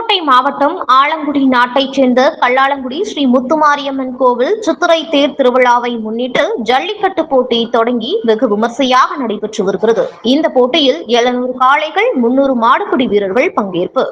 புதுக்கோட்டை மாவட்டம் ஆலங்குடி நாட்டைச் சேர்ந்த கல்லாலங்குடி ஸ்ரீ முத்துமாரியம்மன் கோவில் சித்திரை தேர் திருவிழாவை முன்னிட்டு ஜல்லிக்கட்டு போட்டி தொடங்கி வெகு விமர்சையாக நடைபெற்று வருகிறது. இந்த போட்டியில் எழுநூறு காளைகள் முன்னூறு மாடுபிடி வீரர்கள் பங்கேற்பு.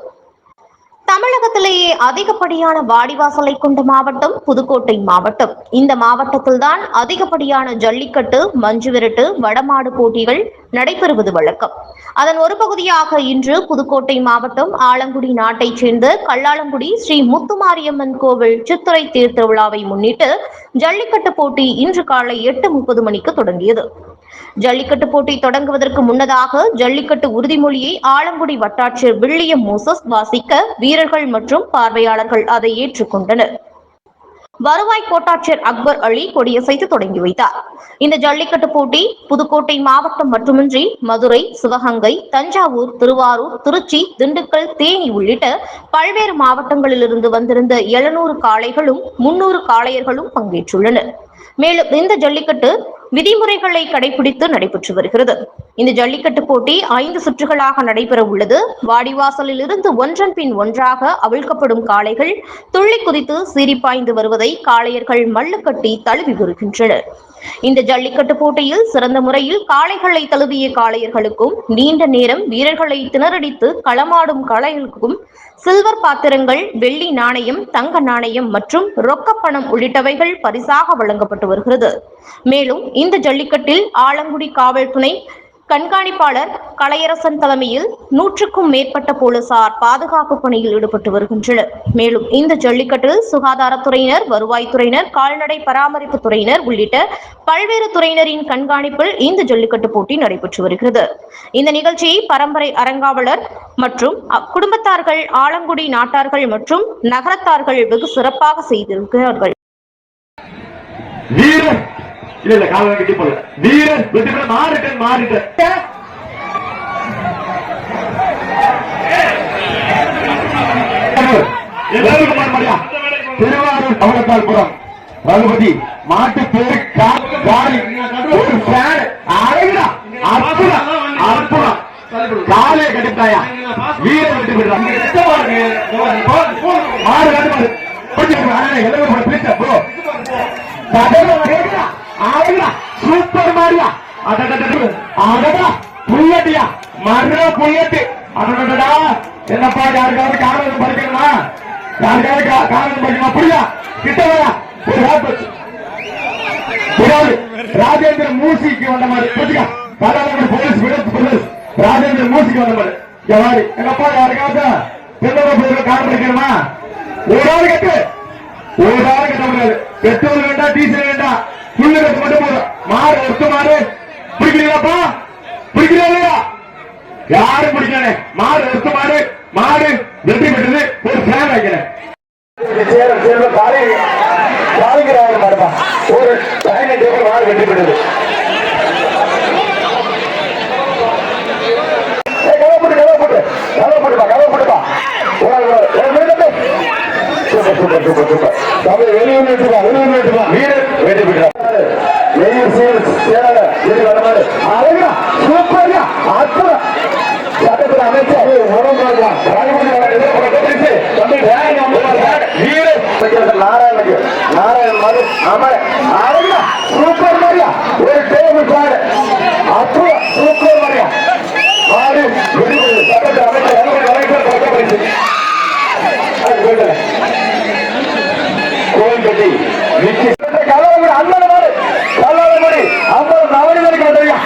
தமிழகத்திலேயே அதிகப்படியான வாடிவாசலை கொண்ட மாவட்டம் புதுக்கோட்டை மாவட்டம். இந்த மாவட்டத்தில்தான் அதிகப்படியான ஜல்லிக்கட்டு மஞ்சு விரட்டு வடமாடு போட்டிகள் நடைபெறுவது வழக்கம். அதன் ஒரு பகுதியாக இன்று புதுக்கோட்டை மாவட்டம் ஆலங்குடி நாட்டைச் சேர்ந்த கல்லாலங்குடி ஸ்ரீ முத்துமாரியம்மன் கோவில் சித்திரை தேர் திருவிழாவை முன்னிட்டு ஜல்லிக்கட்டு போட்டி இன்று காலை எட்டு முப்பது மணிக்கு தொடங்கியது. ஜல்லிக்கட்டு போட்டி தொடங்குவதற்கு முன்னதாக ஜல்லிக்கட்டு உறுதிமொழியை ஆலங்குடி வட்டாட்சியர் வில்லியம் மோசஸ் வாசிக்க வீரர்கள் மற்றும் பார்வையாளர்கள் அதை ஏற்றுக்கொண்டனர். வருவாய் கோட்டாட்சியர் அக்பர் அலி கொடியசைத்து தொடங்கி வைத்தார். இந்த ஜல்லிக்கட்டு போட்டி புதுக்கோட்டை மாவட்டம் மட்டுமின்றி மதுரை சிவகங்கை தஞ்சாவூர் திருவாரூர் திருச்சி திண்டுக்கல் தேனி உள்ளிட்ட பல்வேறு மாவட்டங்களிலிருந்து வந்திருந்த எழுநூறு காளைகளும் முன்னூறு காளையர்களும் பங்கேற்றுள்ளனர். மேலும் இந்த ஜல்லிக்கட்டு விதிமுறைகளை கடைபிடித்து நடைபெற்று வருகிறது. இந்த ஜல்லிக்கட்டு போட்டி ஐந்து சுற்றுகளாக நடைபெற உள்ளது. வாடிவாசலில் இருந்து ஒன்றன் பின் ஒன்றாக அவிழ்க்கப்படும் காளைகள் துள்ளி குதித்து சீறிப்பாய்ந்து வருவதை காளையர்கள் மல்லுக்கட்டி தழுவி வருகின்றனர். இந்த ஜல்லிக்கட்டு போட்டியில் சிறந்த முறையில் காளைகளை தழுவிய காளையர்களுக்கும் நீண்ட நேரம் வீரர்களை திணறடித்து களமாடும் காளைகளுக்கும் சில்வர் பாத்திரங்கள் வெள்ளி நாணயம் தங்க நாணயம் மற்றும் ரொக்கப்பணம் உள்ளிட்டவைகள் பரிசாக வழங்கப்பட்டு வருகிறது. மேலும் இந்த ஜல்லிக்கட்டில் ஆலங்குடி காவல் துணை கண்காணிப்பாளர் கலையரசன் தலைமையில் நூற்றுக்கும் மேற்பட்ட போலீசார் பாதுகாப்பு பணியில் ஈடுபட்டு வருகின்றனர். மேலும் இந்த ஜல்லிக்கட்டில் சுகாதாரத்துறையினர் வருவாய்த்துறையினர் கால்நடை பராமரிப்பு துறையினர் உள்ளிட்ட பல்வேறு துறையினரின் கண்காணிப்பில் இந்த ஜல்லிக்கட்டு போட்டி நடைபெற்று வருகிறது. இந்த நிகழ்ச்சியை பரம்பரை அரங்காவலர் மற்றும் குடும்பத்தார்கள் ஆலங்குடி நாட்டார்கள் மற்றும் நகரத்தார்கள் வெகு சிறப்பாக செய்திருக்கிறார்கள். இல்ல இல்ல கால கட்டி போல வீரன் வெற்றி பெற மாறிட்டேன் மாறிட்டேன் எல்லாருக்கும் மரியா திருவாரூர் ரகுபதி மாட்டு பேரு கா- ஒரு ஃபேன் அழகுடா அற்புதம் அற்புதம் காலே கட்டிட்டாயா வீரன் விட்டு பெறான் மாடு கட்டு கொஞ்சம் பிடிச்ச ப்ரோ சூப்பர் மாரியா. அடடா புள்ளட்டியா மர்ற புல்லட்டு அடடடா என்னப்பா யாருக்காவது காரணம் படிக்கணுமா யாருக்காவது காரணம் படிக்கணுமா புரியா கிட்ட வரா ராஜேந்திர மூசிக்கு வந்த மாதிரி புரியா கலாநகர் போலீஸ் விடுத்து போலீஸ் ராஜேந்திர மூசிக்கு வந்த மாதிரி யாரு என்னப்பா யாருக்காவது திருநெல்வேலி பகுதியில் காரணம் படிக்கணுமா ஒரு ஆள் கட்டு ஒரு ஆள் கட்ட முடியாது பெட்ரோல் வேண்டாம் டீசல் வேண்டாம் புல்லு கட்டு மட்டும் போதும் மாறு ஒருத்த மாறு. பிடிக்கிறீங்களாப்பா பிடிக்கிறீங்களா இல்லையா? யாரும் பிடிக்கல. மாறு ஒருத்த மாறு. மாறு வெற்றி பெற்றது. ஒரு சேர் வைக்கிறேன் ஒரு பதினெட்டு பேர் மாடு வெற்றி பெற்றது. ஏய், கதவை போட்டு, போட்டுப்பா, ஒரு சூப்பர், சூப்பர், சூப்பர், ஆமா சூப்பர் மரியா. ஒரு டேபிள் கார்டு. அப்போ சூப்பர் மரியா. கார்டு. சட்டத்தை அமைச்சர் அமைச்சர் கலவரம் அண்ணன் மாதிரி கலவரம் மாதிரி அம்பது நவனிதர் கண்டறியா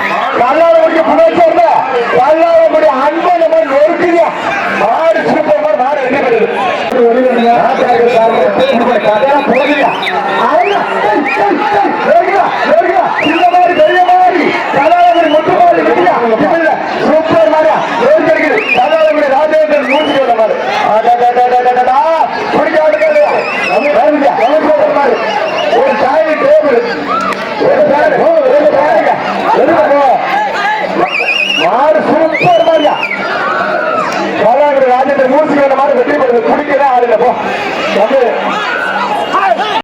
这不全部。